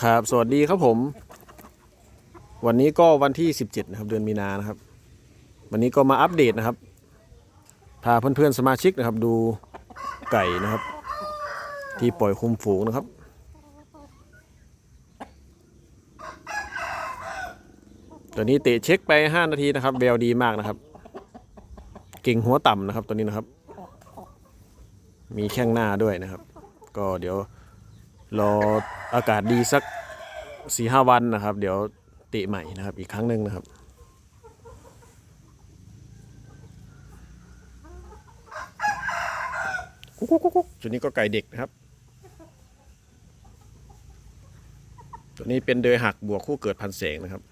ครับ สวัสดีครับผม วันนี้ก็วันที่ 17 นะครับ เดือนมีนานะครับ วันนี้ก็มาอัปเดตนะครับ พาเพื่อนๆสมาชิกนะครับ ดูไก่นะครับ ที่ปล่อยคุมฝูงนะครับ ตัวนี้เตะเช็คไป 5 นาทีนะครับแววดีมากนะครับ เก่งหัวต่ำนะครับตัวนี้นะครับ มีแข้งหน้าด้วยนะครับ ก็เดี๋ยว รออากาศดีสักสี่ห้าวันนะครับ เดี๋ยวเตะใหม่นะครับ อีกครั้งหนึ่งนะครับชุดนี้ก็ไก่เด็กนะครับ ตัวนี้เป็นเดยหักบวกคู่เกิดพันแสงนะครับ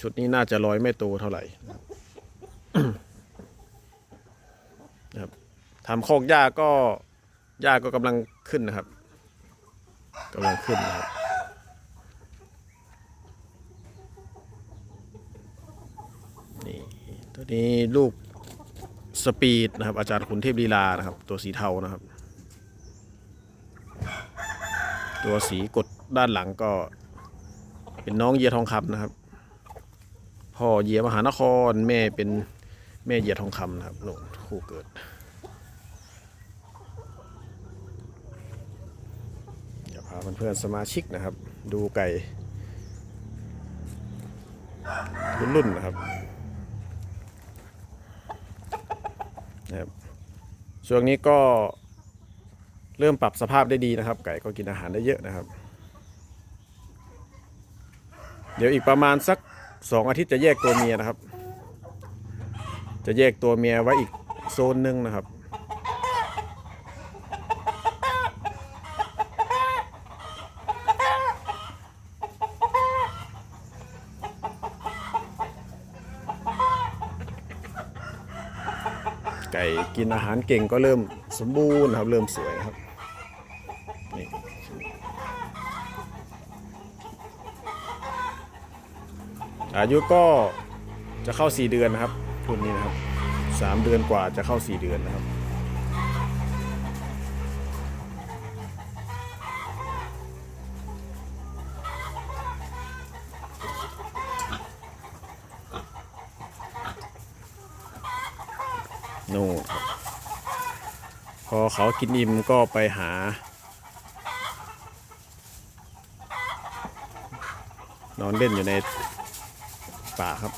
ชุดนี้น่าจะร้อยไม่โตเท่าไหร่นะครับทำโคกหญ้าก็หญ้าก็กำลังขึ้นนะครับ กำลังขึ้นนะครับนี่ตัวนี้ลูกสปีดนะครับ อาจารย์ขุนเทพลีลานะครับ ตัวสีเทานะครับ ตัวสีกดด้านหลังก็เป็นน้องเยียทองคำนะครับพ่อเยียมหานครแม่เป็นแม่เยียทองคำนะครับโน่นคู่เกิด เดี๋ยว พาเพื่อนๆสมาชิกนะครับ ดูไก่รุ่นๆนะครับนะครับช่วงนี้ก็เริ่มปรับสภาพได้ดีนะครับ ไก่ก็กินอาหารได้เยอะนะครับ เดี๋ยวอีกประมาณสักสองอาทิตย์จะแยกตัวเมียนะครับ จะแยกตัวเมียไว้อีกโซนหนึ่งนะครับ ไก่กินอาหารเก่งก็เริ่มสมบูรณ์ครับเริ่มสวยครับนี่อายุก็จะเข้า 4 เดือนนะครับรุ่นนี้นะครับ 3 เดือนกว่าจะเข้า 4 เดือนนะครับ นู่นครับพอเขากินอิ่มก็ไปหา นอนเล่นอยู่ในป่าครับ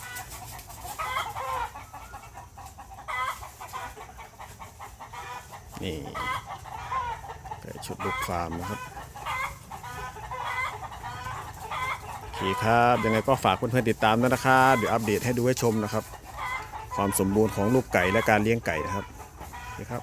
นี่ไก่ชุดลูกฟาร์มนะครับโอเคครับ ยังไงก็ฝากเพื่อนๆติดตามด้วยนะครับ เดี๋ยวอัปเดตให้ดูให้ชมนะครับ ความสมบูรณ์ของลูกไก่และการเลี้ยงไก่นะครับนะครับ